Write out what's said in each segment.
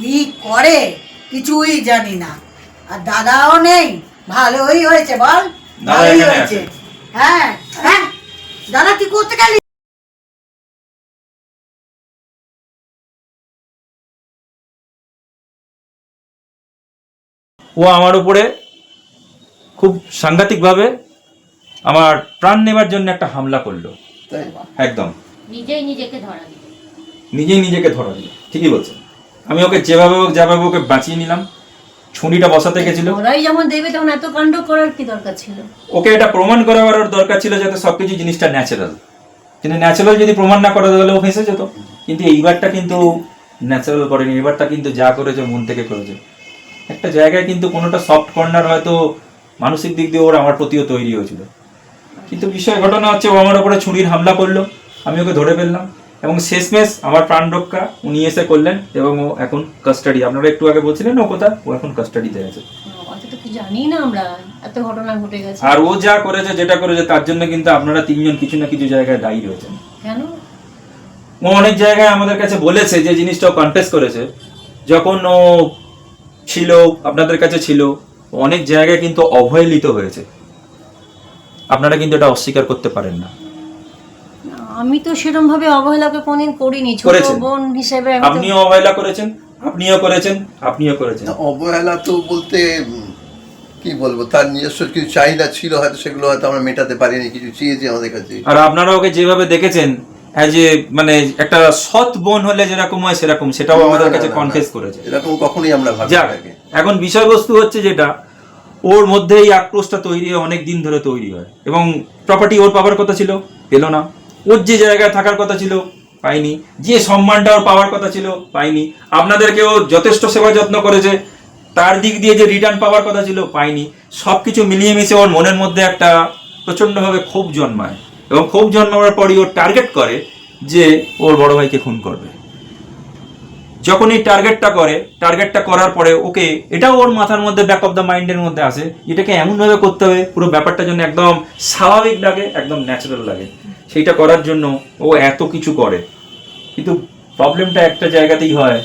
কি করে? কিছুই জানি না। আর দাদাও নেই। ভালোই হয়েছে বল। ভালোই হয়েছে। হ্যাঁ হ্যাঁ। দাদা তুই করতে গেলি? ও আমার উপরে খুব সাংঘাতিকভাবে আমার প্রাণ নেবার জন্য একটা হামলা করল। একদম। নিজেই নিজেকে ধরা দিল। নিজেই নিজেকে ধরা দিল। ঠিকই বলছেন আমি ওকে যেভাবে হোক যেভাবে ওকে বাঁচিয়ে নিলাম। ছুরিটা বসাতে গেছিল। ওরাই যেমন দেবে তখন এত কাণ্ড করার কি দরকার ছিল? ওকে এটা প্রমাণ করাবার ওর দরকার ছিল যাতে সবকিছু জিনিসটা ন্যাচারাল কিন্তু ন্যাচারাল যদি প্রমাণ না করা তাহলে ও ফেঁসে যেত। কিন্তু এইবারটা কিন্তু ন্যাচারাল করেনি। এবারটা কিন্তু যা করেছে মন থেকে করেছে। একটা জায়গায় কিন্তু কোনোটা সফট কর্নার হয়তো মানসিক দিক দিয়ে ওর আমার প্রতিও তৈরি হয়েছিল। কিন্তু বিষয় ঘটনা হচ্ছে ও আমার উপরে ছুরির হামলা করল। আমি ওকে ধরে ফেললাম। এবং শেষমেশ আমার প্রাণ রক্ষা উনি এসে করলেন এবং ও এখন কাস্টাডি আপনারা একটু আগে বলছিলেন ও কোথা ও এখন কাস্টাডিতে আছে। অত তো জানি না আমরা এত ঘটনা ঘটে গেছে। আর ও যা করেছে যেটা করেছে তার জন্য কিন্তু আপনারা তিনজন কিছু না কিছু জায়গায় দায়ী রয়েছেন। কেন? ও অনেক জায়গায় আমাদের কাছে বলেছে যে জিনিসটা কন্টেস্ট করেছে। যখন ও ছিল আপনাদের কাছে ছিল অনেক জায়গায় কিন্তু অবহেলিত হয়েছে। আপনারা কিন্তু এটা অস্বীকার করতে পারেন না। আমি তো সেরকম ভাবে অবহেলাকে কোনদিন করিনি ছোট করেছেন। বোন হিসেবে আমি তো- আপনিও অবহেলা করেছেন আপনিও করেছেন আপনিও করেছেন না, অবহেলা তো বলতে উম, কি বলব তার নিজস্ব কিছু চাহিদা ছিল হয়তো সেগুলো হয়তো আমরা মেটাতে পারিনি কিছু চেয়েছি আমাদের কাছে আর আপনারা ওকে যেভাবে দেখেছেন অ্যাজ এ মানে একটা সৎ বোন হলে যেরকম হয় সেরকম সেটাও আমাদের না, কাছে না, না, কনফেস। করেছে এরকম কখনোই আমরা ভাবি যাক আগে এখন বিষয়বস্তু হচ্ছে যেটা ওর মধ্যে এই আক্রোশটা তৈরি হয় অনেক দিন ধরে তৈরি হয় এবং প্রপার্টি ওর পাওয়ার কথা ছিল পেল না ওর যে জায়গায় থাকার কথা ছিল, পাইনি। যে সম্মানটা ওর পাওয়ার কথা ছিল, পাইনি। আপনাদেরকে ও যথেষ্ট সেবা যত্ন করেছে। তার দিক দিয়ে যে রিটার্ন পাওয়ার কথা ছিল, পাইনি। সব কিছু মিলিয়ে মিশে ওর মনের মধ্যে একটা প্রচণ্ডভাবে ক্ষোভ জন্মায়। এবং ক্ষোভ জন্মাবার পরই ও টার্গেট করে যে ওর বড় ভাইকে খুন করবে। যখন এই টার্গেটটা করে টার্গেটটা করার পরে, ওকে এটাও ওর মাথার মধ্যে ব্যাক অফ দ্য মাইন্ডের মধ্যে আসে এটাকে এমনভাবে করতে হবে, পুরো ব্যাপারটা যেন একদম স্বাভাবিক লাগে, একদম ন্যাচারাল লাগে। সেইটা করার জন্য ও এত কিছু করে। কিন্তু প্রবলেমটা একটা জায়গাতেই হয়,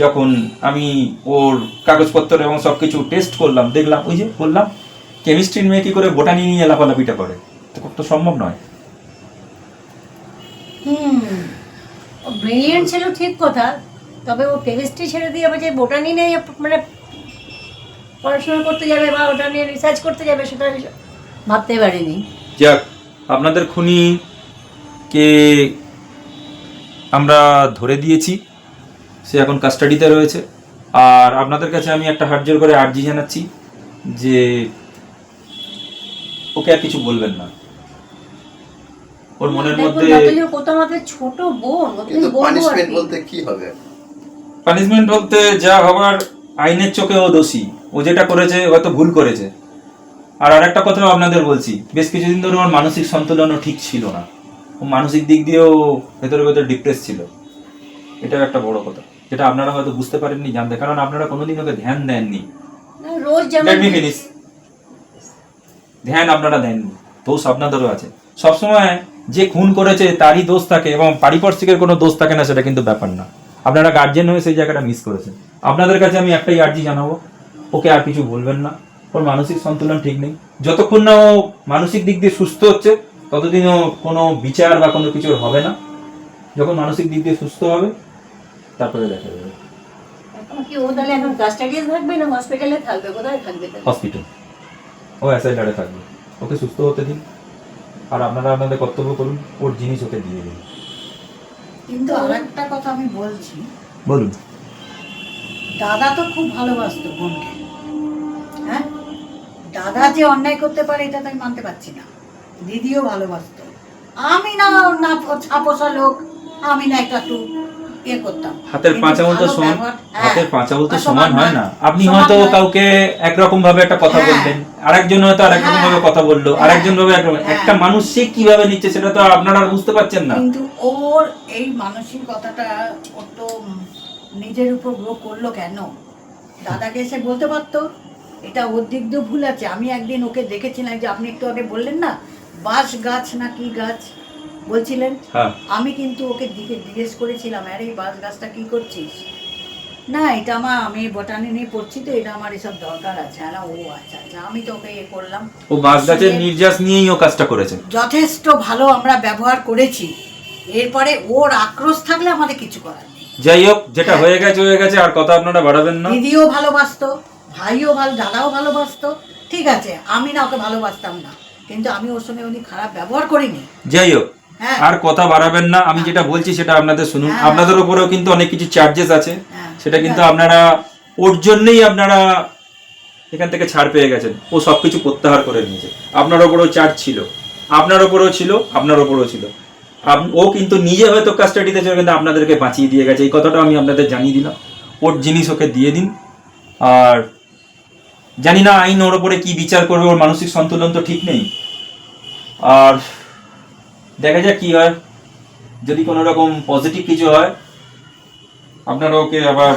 যখন আমি ওর কাগজপত্র এবং সব কিছু টেস্ট করলাম, দেখলাম, ওই যে বললাম কেমিস্ট্রির মেয়ে কি করে বোটানি নিয়ে লাফালাফিটা করে? তো তো সম্ভব নয়। ব্রিলিয়েন্ট ছিল, ঠিক কথা। তবে ও কেমিস্ট্রি ছেড়ে দিয়ে আবার যে বোটানি নিয়ে মানে পড়াশোনা করতে যাবে বা ওটা নিয়ে রিসার্চ করতে যাবে সেটা আমি ভাবতে পারিনি। যাক আপনাদের খুনি কে আমরা ধরে দিয়েছি সে এখন কাস্টাডিতে রয়েছে। আর আপনাদের কাছে আমি একটা হাত জোর করে আর্জি জানাচ্ছি যে ওকে আর কিছু বলবেন না। ওর মনের মধ্যে ছোট বোন পানিশমেন্ট বলতে কি হবে? পানিশমেন্ট বলতে যা হবার আইনের চোখে ও দোষী। ও যেটা করেছে হয়তো ভুল করেছে। আর আরেকটা কথাও আপনাদের বলছি বেশ কিছুদিন ধরে ওর মানসিক সন্তুলনও ঠিক ছিল না। ও মানসিক দিক দিয়েও ভেতরে ভেতরে ডিপ্রেস ছিল। এটাও একটা বড় কথা যেটা আপনারা হয়তো বুঝতে পারেননি জানতে কারণ আপনারা কোনোদিন ওকে ধ্যান দেননি। রোজ ফিনিশ ধ্যান আপনারা দেননি। দোষ আপনাদেরও আছে। সবসময় যে খুন করেছে তারই দোষ থাকে এবং পারিপার্শ্বিকের কোনো দোষ থাকে না সেটা কিন্তু ব্যাপার না। আপনারা গার্জেন হয়ে সেই জায়গাটা মিস করেছেন। আপনাদের কাছে আমি একটাই আর্জি জানাব ওকে আর কিছু বলবেন না। ওর মানসিক সন্তুলন ঠিক নেই। যতক্ষণ না ও মানসিক দিক দিয়ে সুস্থ হচ্ছে ততদিনও কোনো বিচার বা কোনো কিছু ওর হবে না। যখন মানসিক দিক দিয়ে সুস্থ হবে তারপরে দেখা যাবে। হসপিটালে ও অ্যাসাইলারে থাকবে। ওকে সুস্থ হতে দিন। আর আপনারা আপনাদের কর্তব্য করুন ওর জিনিস ওকে দিয়ে দিন। কিন্তু আরেকটা কথা আমি বলছি। বলুন। দাদা তো খুব ভালোবাসতো বোনকে। হ্যাঁ? দাদা যে অন্যায় করতে পারে এটা তো আমি মানতে পারছি না। দিদিও ভালোবাসতো। আমি না না ছাপোষা লোক আমি না একটু ইয়ে করতাম। হাতের কিন্তু পাঁচ আঙুল তো সমান হ্যাঁ, হাতের পাঁচ আঙুল তো সমান হয় না। আপনি হয়তো কাউকে একরকম ভাবে একটা কথা হ্যাঁ। বললেন আরেকজন হয়তো আরেকরকম হ্যাঁ। ভাবে কথা বলল। আরেকজন ভাবে। একটা মানুষ সে কীভাবে নিচ্ছে সেটা তো আপনারা আর বুঝতে পারছেন না। কিন্তু ওর এই মানসিকতাটা ওর তো নিজের উপর গ্রো করল কেন? দাদাকে এসে বলতে পারতো এটা ওর দিক দিয়ে ভুল আছে। আমি একদিন ওকে দেখেছিলাম যে আপনি একটু আগে বললেন না বাঁশ গাছ না কি গাছ? বলছিলেন হ্যাঁ। আমি কিন্তু ওকে দিকে জিজ্ঞেস করেছিলাম আরে এই বাঁশ গাছটা কি করছিস? না এটা আমার আমি বটানি নিয়ে পড়ছি তো এটা আমার এসব দরকার আছে। আর ও আচ্ছা আচ্ছা আমি তোকে ইয়ে করলাম। ও বাঁশ গাছের নির্যাস নিয়েই ও কাজটা করেছে। যথেষ্ট ভালো আমরা ব্যবহার করেছি। এরপরে ওর আক্রোশ থাকলে আমাদের কিছু করার নেই। যাই হোক যেটা হয়ে। গেছে হয়ে গেছে আর কথা আপনারা বাড়াবেন না। দিদিও ভালোবাসতো ভাইও ভালো দাদাও ভালোবাসতো। ঠিক আছে আমি না ওকে ভালোবাসতাম না কিন্তু আমি ওর সঙ্গে উনি খারাপ ব্যবহার করিনি। যাই হোক হ্যাঁ আর কথা বাড়াবেন না। আমি যেটা বলছি সেটা আপনাদের শুনুন। হ্যাঁ। আপনাদের উপরেও কিন্তু অনেক কিছু চার্জেস আছে। হ্যাঁ। সেটা কিন্তু আপনারা ওর জন্যই আপনারা এখান থেকে ছাড় পেয়ে গেছেন। ও সব কিছু প্রত্যাহার করে নিয়েছে। আপনার ওপরেও চার্জ ছিল। আপনার ওপরেও ছিল আপনার ওপরেও ছিল। ও কিন্তু নিজে হয়তো কাস্টাডিতে ছিল কিন্তু আপনাদেরকে বাঁচিয়ে দিয়ে গেছে। এই কথাটা আমি আপনাদের জানিয়ে দিলাম। ওর জিনিস ওকে দিয়ে দিন। আর জানি না আইন ওর ওপরে কি বিচার করবে ওর মানসিক সন্তুলন তো ঠিক নেই। আর দেখা যাক কি হয়। যদি কোনো রকম পজিটিভ কিছু হয় আপনারা ওকে আবার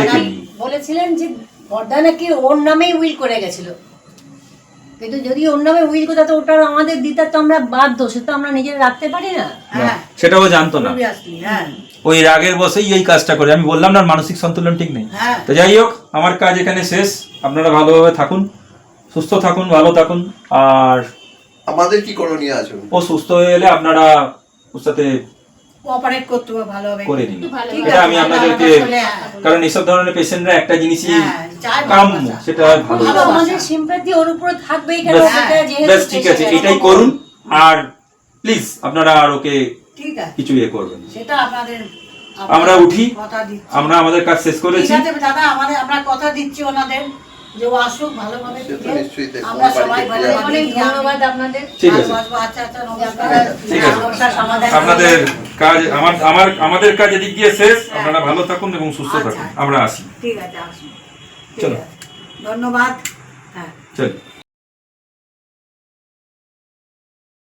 দেখে বলেছিলেন যে বর্দা নাকি ওর নামেই উইল করে গেছিল। কিন্তু যদি ওর নামে উইল করতে তো ওটা আমাদের দিতে তো আমরা বাধ্য সে তো আমরা নিজেরা রাখতে পারি না। হ্যাঁ। সেটাও জানতো না। হ্যাঁ। ওই রাগের বসেই এই কাজটা করে। আমি বললাম না মানসিক সন্তুলন ঠিক নেই। হ্যাঁ। তো যাই হোক আমার কাজ এখানে শেষ। আপনারা ভালোভাবে থাকুন সুস্থ থাকুন ভালো থাকুন আর আমাদের কি করণীয় আছে? ও সুস্থ হয়ে এলে আপনারা ওর সাথে অপারেট করতে হবে ভালোভাবে করে দিন। এটা আমি আপনাদেরকে। কারণ এইসব ধরনের পেশেন্টরা একটা জিনিসই হ্যাঁ, চায় কাম্য সেটা ভালো। আমাদের সিম্পাথি ওর উপরে থাকবেই কেন ব্যাস ঠিক আছে এটাই করুন। আর প্লিজ আপনারা আর ওকে ঠিক আছে। কিছু ইয়ে করবেন সেটা আপনাদের আমরা উঠি। আমরা আমাদের কাজ শেষ করেছি। দাদা আমাদের আমরা কথা দিচ্ছি ওনাদের। যে ও আসুক ভালোভাবে আমরা সবাই অনেক ধন্যবাদ আপনাদের। ঠিক আছে। আচ্ছা আচ্ছা নমস্কার। আপনাদের কাজ আমার আমার আমাদের কাজ এদিক দিয়ে শেষ। আপনারা ভালো থাকুন এবং সুস্থ আচ্ছা। থাকুন। আমরা আসি। ঠিক আছে আসুন। চলো। আছে। ধন্যবাদ। হ্যাঁ। চল।